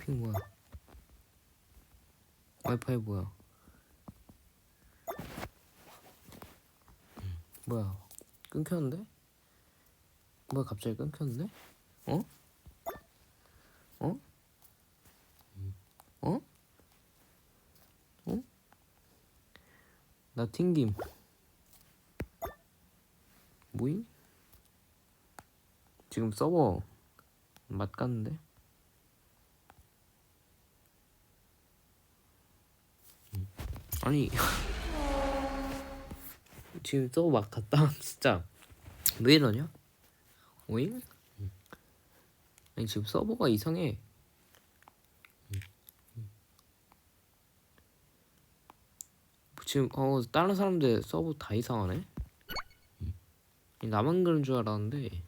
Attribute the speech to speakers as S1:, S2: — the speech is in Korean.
S1: 핑 뭐야? 와이파이 뭐야? 음, 뭐야? 끊겼는데? 뭐야 갑자기 끊겼는데? 어? 어? 어? 어? 나 튕김. 뭐임? 지금 서버 맛 갔는데? 아니. 지금 서버 막 갔다 진짜. 왜 이러냐? 오잉? 아니 지금 서버가 이상해. 지금 어 다른 사람들 서버 다 이상하네? 나만 그런 줄 알았는데